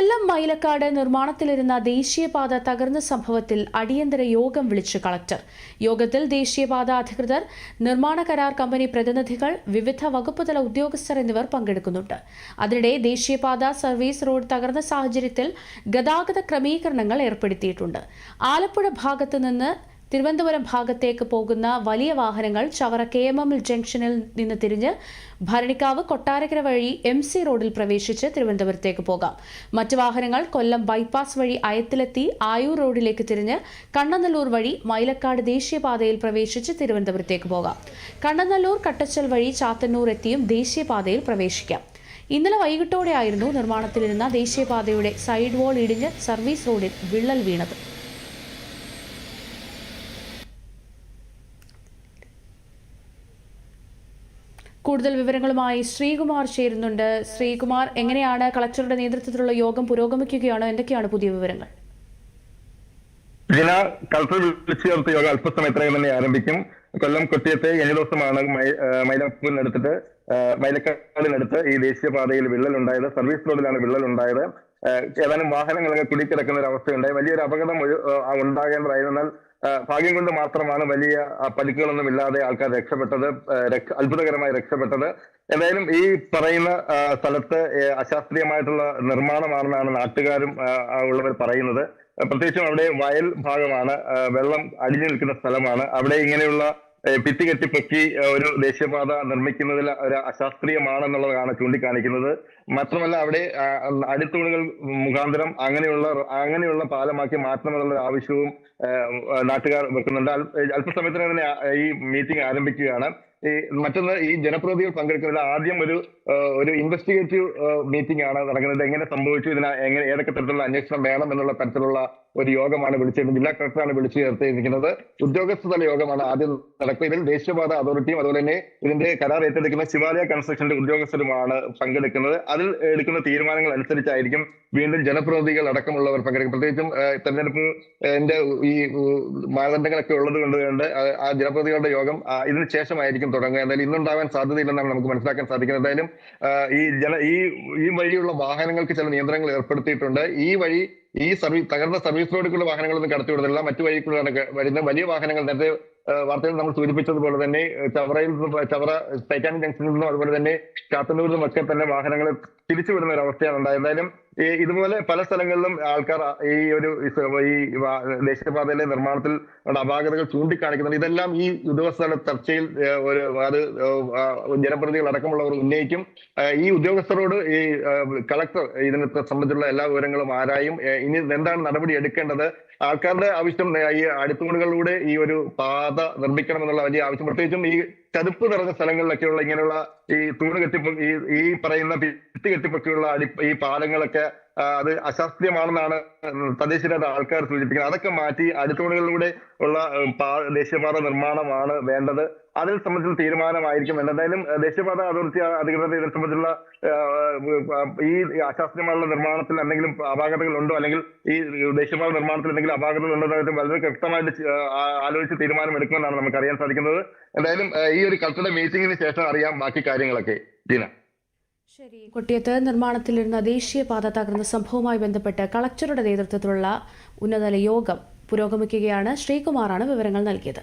കൊല്ലം മൈലക്കാട് നിർമ്മാണത്തിലിരുന്ന ദേശീയപാത തകർന്ന സംഭവത്തിൽ അടിയന്തര യോഗം വിളിച്ച് കളക്ടർ. യോഗത്തിൽ ദേശീയപാത അധികൃതർ നിർമ്മാണ കരാർ കമ്പനി പ്രതിനിധികൾ വിവിധ വകുപ്പുതല ഉദ്യോഗസ്ഥർ എന്നിവർ പങ്കെടുക്കുന്നുണ്ട്. അതിനിടെ ദേശീയപാത സർവീസ് റോഡ് തകർന്ന സാഹചര്യത്തിൽ ഗതാഗത ക്രമീകരണങ്ങൾ ഏർപ്പെടുത്തിയിട്ടുണ്ട്. ആലപ്പുഴ ഭാഗത്തു നിന്ന് തിരുവനന്തപുരം ഭാഗത്തേക്ക് പോകുന്ന വലിയ വാഹനങ്ങൾ ചവറ കെ എം എം ജംഗ്ഷനിൽ നിന്ന് തിരിഞ്ഞ് ഭരണിക്കാവ് കൊട്ടാരക്കര വഴി എം സി റോഡിൽ പ്രവേശിച്ച് തിരുവനന്തപുരത്തേക്ക് പോകാം. മറ്റ് വാഹനങ്ങൾ കൊല്ലം ബൈപ്പാസ് വഴി അയത്തിലെത്തി ആയൂർ റോഡിലേക്ക് തിരിഞ്ഞ് കണ്ണനല്ലൂർ വഴി മൈലക്കാട് ദേശീയപാതയിൽ പ്രവേശിച്ച് തിരുവനന്തപുരത്തേക്ക് പോകാം. കണ്ണനല്ലൂർ കട്ടച്ചൽ വഴി ചാത്തന്നൂർ എത്തിയും ദേശീയപാതയിൽ പ്രവേശിക്കാം. ഇന്നലെ വൈകിട്ടോടെയായിരുന്നു നിർമ്മാണത്തിലിരുന്ന ദേശീയപാതയുടെ സൈഡ് വാൾ ഇടിഞ്ഞ് സർവീസ് റോഡിൽ വിള്ളൽ വീണത്. കൂടുതൽ വിവരങ്ങളുമായി ശ്രീകുമാർ ചേരുന്നുണ്ട്. ശ്രീകുമാർ എങ്ങനെയാണ് കളക്ടറുടെ നേതൃത്വത്തിലുള്ള യോഗം പുരോഗമിക്കുകയാണോ? എന്തൊക്കെയാണ് പുതിയ വിവരങ്ങൾ? ജിന കളക്ടർ വിളിച്ചു ചേർത്ത യോഗം അല്പസമയത്തിനകം തന്നെ ആരംഭിക്കും. കൊല്ലം കൊട്ടിയത്തെ കഴിഞ്ഞ ദിവസമാണ് മൈലപ്പൂരിനടുത്തിട്ട് മൈലക്കാടിനടുത്ത് ഈ ദേശീയപാതയിൽ വിള്ളൽ ഉണ്ടായത് സർവീസ് റോഡിലാണ് വിള്ളൽ ഉണ്ടായത് ഏതാനും വാഹനങ്ങളൊക്കെ കുടിക്കിടക്കുന്ന ഒരു അവസ്ഥയുണ്ടായി. വലിയൊരു അപകടം ഒഴി- ഭാഗ്യം കൊണ്ട് മാത്രമാണ് വലിയ പരിക്കുകളൊന്നും ഇല്ലാതെ ആൾക്കാർ രക്ഷപ്പെട്ടത് അത്ഭുതകരമായി രക്ഷപ്പെട്ടത്. എന്തായാലും ഈ പറയുന്ന സ്ഥലത്ത് അശാസ്ത്രീയമായിട്ടുള്ള നിർമ്മാണമാണെന്നാണ് നാട്ടുകാരും ഉള്ളവർ പറയുന്നത്. പ്രത്യേകിച്ചും അവിടെ വയൽ ഭാഗമാണ് വെള്ളം അടിഞ്ഞു നിൽക്കുന്ന സ്ഥലമാണ്. അവിടെ ഇങ്ങനെയുള്ള ഭിത്തി കെട്ടിപ്പൊക്കി ഒരു ദേശീയപാത നിർമ്മിക്കുന്നതിൽ ഒരു അശാസ്ത്രീയമാണെന്നുള്ളതാണ് ചൂണ്ടിക്കാണിക്കുന്നത്. മാത്രമല്ല അവിടെ അടിത്തൂണുകൾ മുഖാന്തരം അങ്ങനെയുള്ള അങ്ങനെയുള്ള പാലമാക്കി മാറ്റണമെന്നുള്ള ആവശ്യവും നാട്ടുകാർ വെക്കുന്നുണ്ട്. അല്പസമയത്തിന് തന്നെ ഈ മീറ്റിംഗ് ആരംഭിക്കുകയാണ്. ഈ മറ്റൊന്ന് ഈ ജനപ്രതിനിധികൾ പങ്കെടുക്കുന്നത് ആദ്യം ഒരു ഒരു ഇൻവെസ്റ്റിഗേറ്റീവ് മീറ്റിംഗ് ആണ് നടക്കുന്നത്. എങ്ങനെ സംഭവിച്ചു? ഇതിന് എങ്ങനെ ഏതൊക്കെ തരത്തിലുള്ള അന്വേഷണം വേണം എന്നുള്ള തരത്തിലുള്ള ഒരു യോഗമാണ് വിളിച്ചിരുന്നത്. ജില്ലാ കളക്ടറാണ് വിളിച്ചു ചേർത്തിരിക്കുന്നത്. ഉദ്യോഗസ്ഥതല യോഗമാണ് ആദ്യം നടക്കുക ഇതിൽ ദേശീയപാത അതോറിറ്റിയും അതുപോലെ തന്നെ ഇതിന്റെ കരാർ ഏറ്റെടുക്കുന്ന ശിവാലയ കൺസ്ട്രക്ഷന്റെ ഉദ്യോഗസ്ഥരുമാണ് പങ്കെടുക്കുന്നത്. അതിൽ എടുക്കുന്ന തീരുമാനങ്ങൾ അനുസരിച്ചായിരിക്കും വീണ്ടും ജനപ്രതിനിധികൾ അടക്കമുള്ളവർ പങ്കെടുക്കും. പ്രത്യേകിച്ചും തെരഞ്ഞെടുപ്പ് എന്റെ ഈ മാനദണ്ഡങ്ങളൊക്കെ ഉള്ളത് കൊണ്ട് ആ ജനപ്രതിനിധികളുടെ യോഗം ഇതിനു ശേഷമായിരിക്കും തുടങ്ങുക. എന്തായാലും ഇന്നുണ്ടാവാൻ സാധ്യതയില്ലെന്നാണ് നമുക്ക് മനസ്സിലാക്കാൻ സാധിക്കുന്നത്. എന്തായാലും ഈ ഈ ഈ വഴിയുള്ള വാഹനങ്ങൾക്ക് ചില നിയന്ത്രണങ്ങൾ ഏർപ്പെടുത്തിയിട്ടുണ്ട്. ഈ വഴി ഈ സർവീസ് തകർന്ന സർവീസ് റോഡിലുള്ള വാഹനങ്ങളൊന്നും കടത്തിവിടുന്നില്ല മറ്റു വഴിക്കുള്ളതാണ് വരുന്ന വലിയ വാഹനങ്ങൾ. നേരത്തെ വാർത്തയിൽ നമ്മൾ സൂചിപ്പിച്ചതുപോലെ തന്നെ ചവറയിൽ നിന്നും ചവറ ടൈറ്റാനിക് ജംഗ്ഷനിൽ നിന്നും അതുപോലെ തന്നെ കാത്തന്നൂരിൽ നിന്നും ഒക്കെ തന്നെ വാഹനങ്ങൾ തിരിച്ചുവിടുന്ന ഒരു അവസ്ഥയാണ് ഉണ്ടായത്. എന്തായാലും ഈ ഇതുപോലെ പല സ്ഥലങ്ങളിലും ആൾക്കാർ ഈ ഒരു ഈ ദേശീയപാതയിലെ നിർമ്മാണത്തിൽ അപാകതകൾ ചൂണ്ടിക്കാണിക്കുന്നുണ്ട്. ഇതെല്ലാം ഈ ഉദ്യോഗസ്ഥരുടെ ചർച്ചയിൽ ഒരു അത് ജനപ്രതിനിധികൾ അടക്കമുള്ളവർ ഉന്നയിക്കും. ഈ ഉദ്യോഗസ്ഥരോട് ഈ കളക്ടർ ഇതിനെ സംബന്ധിച്ചുള്ള എല്ലാ വിവരങ്ങളും ആരായും ഇനി എന്താണ് നടപടി എടുക്കേണ്ടത്? ആൾക്കാരുടെ ആവശ്യം ഈ അടിത്തൂണുകളിലൂടെ ഈ ഒരു പാത നിർമ്മിക്കണം എന്നുള്ള വലിയ ആവശ്യം. പ്രത്യേകിച്ചും ഈ ചതുപ്പ് നിറഞ്ഞ സ്ഥലങ്ങളിലൊക്കെയുള്ള ഇങ്ങനെയുള്ള ഈ തൂണ് കെട്ടിപ്പോ ഈ ഈ പറയുന്ന ഭിത്തി കെട്ടിപ്പൊക്കെയുള്ള അടി ഈ പാലങ്ങളൊക്കെ അത് അശാസ്ത്രീയമാണെന്നാണ് തദ്ദേശീയരായ ആൾക്കാർ സൂചിപ്പിക്കുന്നത്. അതൊക്കെ മാറ്റി അടിത്തൂണുകളിലൂടെ ഉള്ള ദേശീയപാത നിർമ്മാണമാണ് വേണ്ടത്. അതിൽ സംബന്ധിച്ചുള്ള തീരുമാനമായിരിക്കും എന്തായാലും ദേശീയപാത അതോറിറ്റി അധികൃതർ ഇതിനെ സംബന്ധിച്ചുള്ള ഈ അശാസ്ത്രീയമായുള്ള നിർമ്മാണത്തിൽ എന്തെങ്കിലും അപാകതകൾ ഉണ്ടോ അല്ലെങ്കിൽ ഈ ദേശീയപാത നിർമ്മാണത്തിൽ എന്തെങ്കിലും അപാകതകൾ ഉണ്ടോ എന്ന് വളരെ വ്യക്തമായിട്ട് ആലോചിച്ച് തീരുമാനം എടുക്കുമെന്നാണ് നമുക്ക് അറിയാൻ സാധിക്കുന്നത്. എന്തായാലും ഈ ഒരു കളക്ടറുടെ മീറ്റിംഗിന് ശേഷം അറിയാം ബാക്കി കാര്യങ്ങളൊക്കെ. ജീന. കൊട്ടിയത്ത് നിർമ്മാണത്തിലിരുന്ന ദേശീയപാത തകർന്ന സംഭവവുമായി ബന്ധപ്പെട്ട് കളക്ടറുടെ നേതൃത്വത്തിലുള്ള ഉന്നതതല യോഗം പുരോഗമിക്കുകയാണ്. ശ്രീകുമാറാണ് വിവരങ്ങൾ നൽകിയത്.